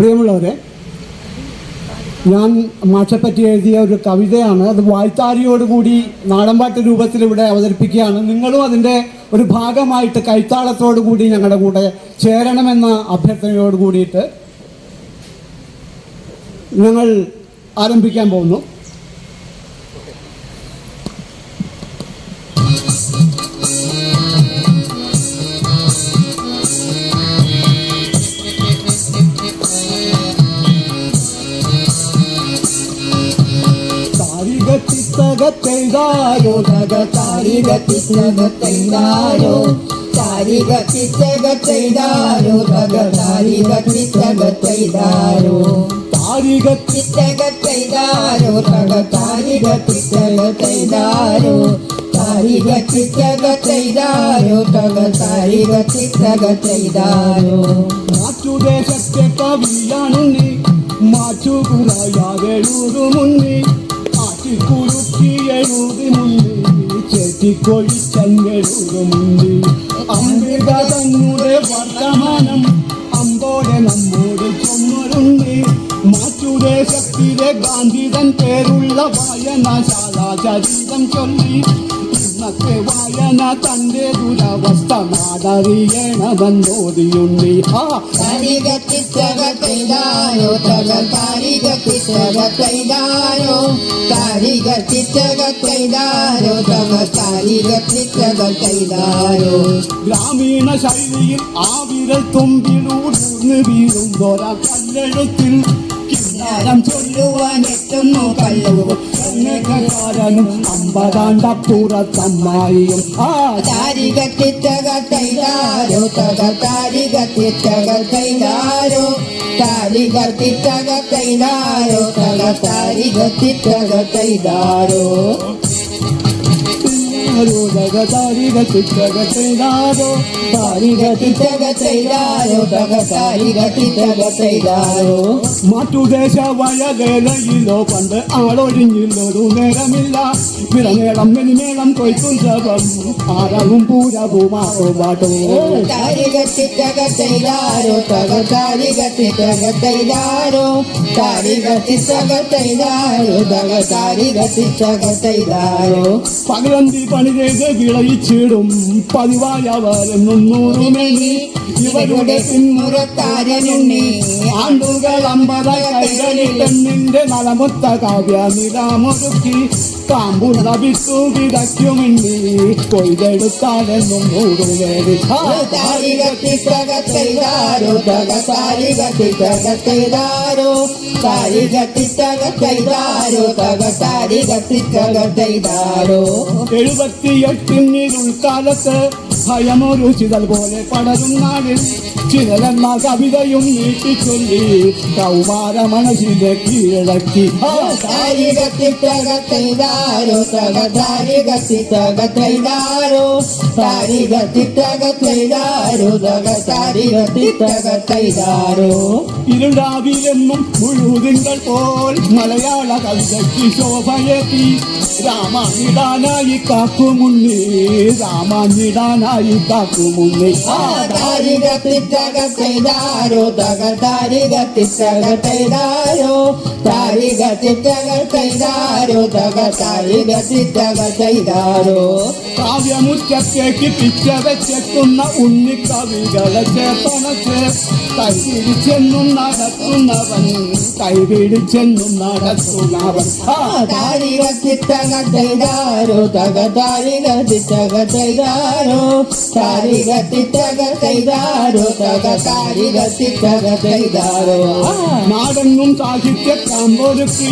പ്രിയമുള്ളവരെ ഞാൻ മാഷെപ്പറ്റി എഴുതിയ ഒരു കവിതയാണ്. അത് വായ്ത്താരിയോടുകൂടി നാടൻപാട്ട് രൂപത്തിൽ ഇവിടെ അവതരിപ്പിക്കുകയാണ്. നിങ്ങളും അതിന്റെ ഒരു ഭാഗമായിട്ട് കൈത്താളത്തോടു കൂടി ഞങ്ങളുടെ കൂടെ ചേരണമെന്ന അഭ്യർത്ഥനയോട് കൂടിയിട്ട് ഞങ്ങൾ ആരംഭിക്കാൻ പോകുന്നു. ತೆಂಗಾಯೋ ಜಗ ತಾರಿಗ ತಿನ್ನಗ ತೆಂಗಾಯೋ ತಾರಿಗ ತಿತ್ತಗ ತೈದಾರೋ ಜಗ ತಾರಿಗ ತಿತ್ತಗ ತೈದಾರೋ ತಾರಿಗ ತಿತ್ತಗ ತೈದಾರೋ ಜಗ ತಾರಿಗ ತಿತ್ತಗ ತೈದಾರೋ ತಾರಿಗ ಚಿತ್ತಗ ತೈದಾರೋ ತಗ ತಾರಿಗ ಚಿತ್ತಗ ತೈದಾರೋ ಮಾಚುಗೆ ಸತ್ಯ ಕವಿಯಾನುನ್ನಿ ಮಾಚು ಗುರಯ ವೆಳೂರು ಮುನ್ನಿ ಆಚಿ ಕುರುಚಿ എഴുതി മുന്നി ചെറ്റിക്കൊഴിച്ചെഴുതുമുന്നി അമൃത തന്നുടെ വർത്തമാനം ഗാന്ധിതൻ പേരുള്ള വായനശാല ചരിതം ചൊല്ലി. ഇന്നത്തെ വായന തന്റെ ദുരവസ്ഥ നാടറിയണമെന്നോതിയുണ്ണി ആ. താരികത്തിത്തകത്തെയ്താരോ തകതാരികത്തിത്തകത്തെയ്താരോ താരികത്തിത്തകത്തെയ്താരോ തകതാരികത്തിത്തകത്തെയ്താരോ ഗ്രാമീണ ശൈലിയിൽ ആ വിരൽ തുമ്പിലൂർന്ന് വീഴുന്നൊര കല്ലെഴുത്തിൽ കിന്നാരം ചൊല്ലുവാനെത്തുന്നു കല്ലുവും ചൊല്ലുകാരനും അമ്പതാണ്ടപ്പുറത്തമ്മായിയും ആ തകതാരികത്തിത്തകത്തെയ്താരോ താരികത്തിത്തകത്തെയ്താരോ തകതാരികത്തിത്തകത്തെയ്താരോ താരികത്തിച്ചകത്തിനാരോ താരികത്തിത്തകത്തെയ്താരോ തകതാരികത്തിത്തകത്തെയ്താരോ മാറ്റുദേശ വയവേലയിലോ പണ്ട് ആളൊഴിഞ്ഞില്ലൊരു നേരമില്ല. പിറനേളം മെനിമേളം കൊയ്ക്കും ശവം ആരവും പൂരവുമാറും പാട്ടോ. താരികത്തിത്തകത്തെയ്താരോ തകതാരികത്തിത്തകത്തെയ്താരോ താരികത്തിത്തകത്തെയ്താരോ തകതാരികത്തിത്തകത്തെയ്താരോ പകലന്തി പണി വിളയിച്ചിടും പതിവായവരും മുന്നൂറുമെണി ഇവരുടെ പിന്മുറക്കാരനുണ്ണി ആണ്ടുകൾ അമ്പത കൈകളിലെന്നിന്റെ നലമുത്ത കാവ്യ വിതയ്ക്കുമിണ്ണി കൊയ്തെടുത്താലെന്നും മൂടുവേദി താരികത്തിത്തകത്തെയ്താരോ തകതാരികത്തിത്തകത്തെയ്താരോ താരികത്തിത്തകത്തെയ്താരോ തകതാരികത്തിത്തകത്തെയ്താരോ എഴുപത്തിയെട്ടിനിരുൾക്കാലത്ത് ഭയമൊരു ചിതൽ പോലെ പടരും നാടിൽ ചിതലന്മാർ കവിതയും നീട്ടിച്ചൊല്ലി കൗമാര മനസ്സിലെ കീഴടക്കി. ആ താരികത്തിത്തകത്തെയ്താരോ തകതാരികത്തിത്തകത്തെയ്താരോ താരികത്തിത്തകത്തെയ്താരോ દિલદારો ഇരുടാവിലെന്നും മുഴുതിങ്കൾ പോൽ മലയാള കവിതയ്ക്ക് ശോഭയെത്തി രാമാനിടാനായി കാക്കുമുണ്ണി രാമാനിടാനായി കാക്കുമുണ്ണി ആ താരികത്തിത്തകത്തെയ്താരോ തകതാരികത്തിത്തകത്തെയ്താരോ താരികത്തിത്തകത്തെയ്താരോ തകതാരികത്തിത്തകത്തെയ്താരോ കാവ്യമുറ്റത്തേക്ക് പിച്ച വെച്ചെത്തുന്ന ഉണ്ണിക്കവികളെ ചേർത്തണച്ച് കൈപിടിച്ചെന്നും നടത്തുന്നവൻ കൈപിടിച്ചെന്നും നടത്തുന്നവൻ ആ താരികത്തിത്തകത്തെയ്താരോ തകതാരികത്തിത്തകത്തെയ്താരോ താരികത്തിത്തകത്തെയ്താരോ തകതാരികത്തിത്തകത്തെയ്താരോ നാടെങ്ങും സാഹിത്യ കാമ്പൊരുക്കി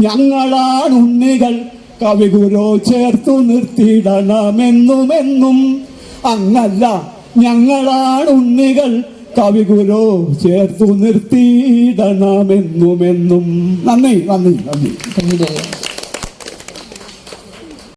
ഞങ്ങളാണ് ഉണ്ണികൾ കവിഗുരു ചേർത്തു നിർത്തിയിടണമെന്നുമെന്നും അങ്ങല്ല ഞങ്ങളാണ് ഉണ്ണികൾ. കവിഗുരോ ചേർത്തു നിർത്തിയിടണമെന്നുമെന്നും. നന്ദി നന്ദി. നന്ദി.